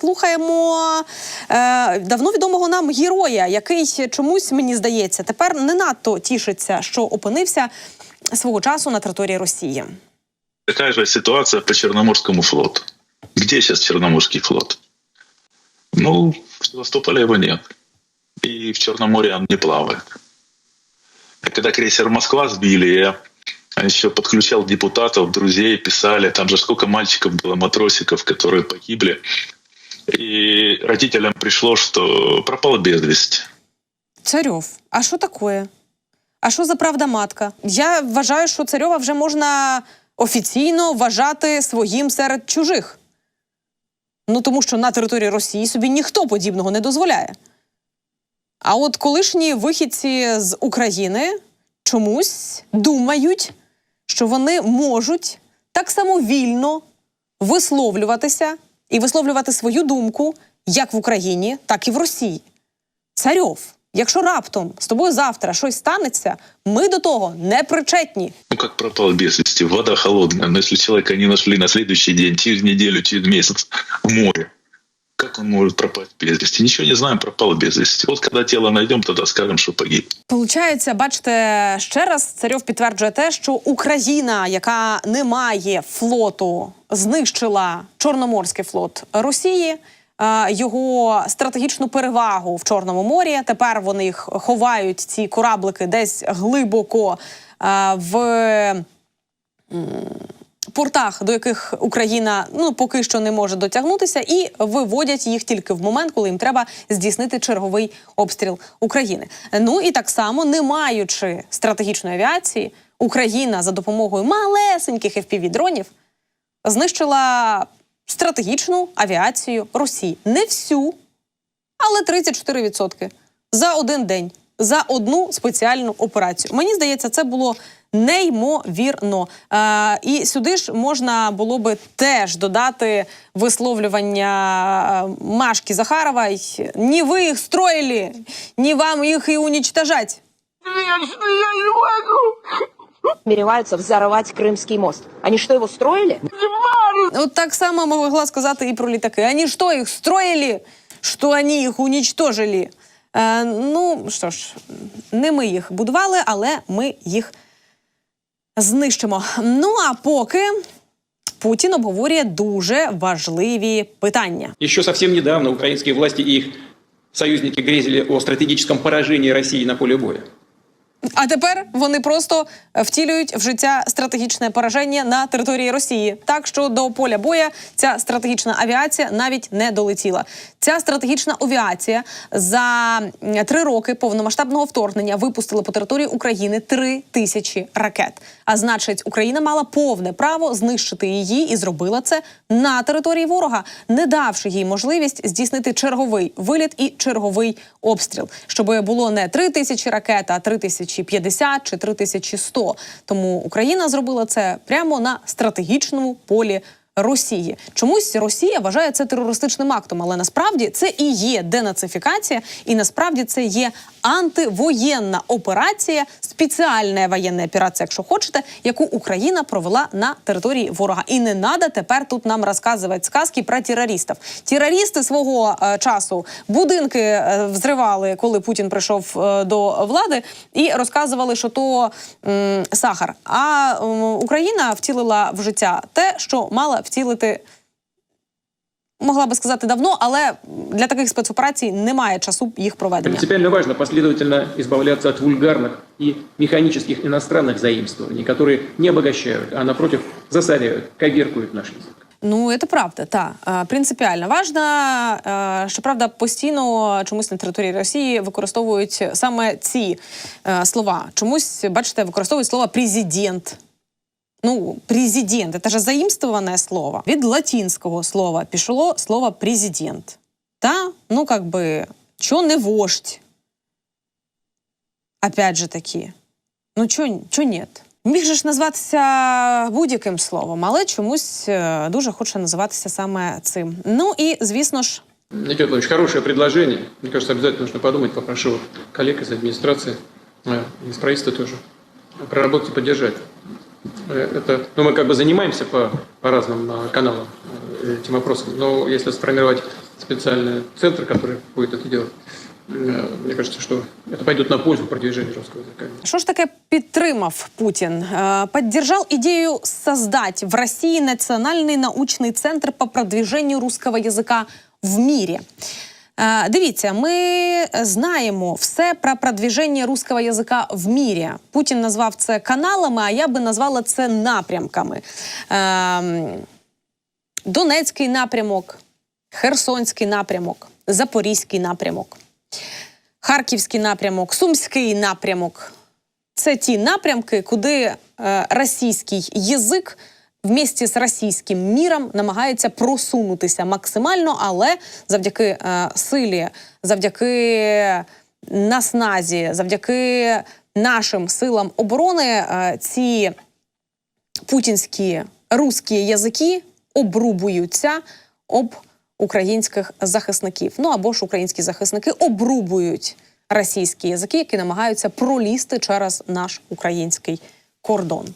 слухаємо е, давно відомого нам героя, який чомусь мені здається тепер не надто тішиться, що опинився свого часу на території Росії. Такая же ситуация по Черноморскому флоту. Где сейчас Черноморский флот? Ну, в Севастополе его нет. И в он не плавает. А когда крейсер «Москва» сбили, я еще подключал депутатов, друзей, писали. Там же сколько мальчиков было, матросиков, которые погибли. И родителям пришло, что пропал без. Царьов, а що таке? А що за правда матка? Я вважаю, що царьова вже можна офіційно вважати своїм серед чужих. Ну тому що на території Росії собі ніхто подібного не дозволяє. А от колишні вихідці з України чомусь думають, що вони можуть так само вільно висловлюватися і висловлювати свою думку як в Україні, так і в Росії. Царьов, якщо раптом з тобою завтра щось станеться, ми до того не причетні. Ну, як пропал без вісті, Вода холодна. Ну, якщо чоловіка не нашли на слідуючий день, через неділю, через місяць в море, как он может пропасть без вести? Ничего не знаем, пропал без вести. Вот когда тело найдем, тогда скажем, что погиб. Получається, бачите, ще раз царьов підтверджує те, що Україна, яка не має флоту, знищила Чорноморський флот Росії. е, Його стратегічну перевагу в Чорному морі. Тепер вони ховають ці кораблики десь глибоко е, в портах, до яких Україна ну поки що не може дотягнутися, і виводять їх тільки в момент, коли їм треба здійснити черговий обстріл України. Ну і так само, не маючи стратегічної авіації, Україна за допомогою малесеньких FPV-дронів знищила стратегічну авіацію Росії. Не всю, але 34% за один день, за одну спеціальну операцію. Мені здається, це було неймовірно. Е, і сюди ж можна було би теж додати висловлювання е, Машки Захарової. Ні ви їх строїли, ні вам їх і унічтожать. намереваются взорвать Крымский мост. Они что, его строили? От так само могла сказати і про літаки. Они що, їх строїли? Що вони їх унічтожили? Е, ну що ж, не ми їх будували, але ми їх знищимо. Ну а поки Путін обговорює дуже важливі питання. Ще зовсім недавно українські власті і їх союзники грізили о стратегічному пораженні Росії на полі боя. А тепер вони просто е, втілюють в життя стратегічне пораження на території Росії. Так що до поля боя ця стратегічна авіація навіть не долетіла. Ця стратегічна авіація за три роки повномасштабного вторгнення випустила по території України три тисячі ракет. А значить, Україна мала повне право знищити її і зробила це на території ворога, не давши їй можливість здійснити черговий виліт і черговий обстріл, щоб було не три тисячі ракет, а три тисячі п'ятдесят чи три тисячі сто. Тому Україна зробила це прямо на стратегічному полі. Росії чомусь Росія вважає це терористичним актом, але насправді це і є денацифікація, і насправді це є антивоєнна операція, спеціальна воєнна операція, якщо хочете, яку Україна провела на території ворога. І не треба тепер тут нам розказувати сказки про терористів. Терористи свого е, часу будинки е, взривали, коли Путін прийшов е, до влади, і розказували, що то м, сахар. А м, Україна втілила в життя те, що мала втілити. Могла би сказати давно, але для таких спецоперацій немає часу їх проведення. Принципиально важно последовательно избавляться от вульгарных и механических иностранных заимствований, которые не обогащают, а напротив засоряют, коверкуют наш язык. Ну, це правда, так. Е, Принципіально важна. Е, Щоправда, постійно чомусь на території Росії використовують саме ці е, слова. Чомусь, бачите, використовують слово президент. Ну, президент це ж заимствованное слово. Від латинського слова пішло слово президент. Та, ну, как би, чо не вождь? Опять же таки. Ну, чо, чо нет? Міг же ж назватися будь-яким словом, але чомусь е, дуже хоче називатися саме цим. Ну і звісно ж, Никита Владимирович, хорошее предложение. Мне кажется, обязательно нужно подумать. Попрошу коллег из администрации, э, из правительства тоже, проработать и поддержать. Э, Это, ну, мы как бы занимаемся по, по разным э, каналам э, этим вопросом, но если сформировать специальный центр, который будет это делать. Э, Мне кажется, что это пойдет на пользу продвижению русского языка. Що ж таке підтримав Путін? Е, Поддержал ідею создать в Росії національний научний центр по продвиженню русского язика в мірі. Е, Дивіться, ми знаємо все про продвиження русского язика в мірі. Путін назвав це каналами, а я би назвала це напрямками. Ем, Донецький напрямок, Херсонський напрямок, Запорізький напрямок, Харківський напрямок, Сумський напрямок. Це ті напрямки, куди е, російський язик вместе з російським міром намагається просунутися максимально, але завдяки е, силі, завдяки насназі, завдяки нашим силам оборони е, ці путінські русські язики обрубуються об українських захисників. Ну або ж українські захисники обрубують російські язики, які намагаються пролізти через наш український кордон.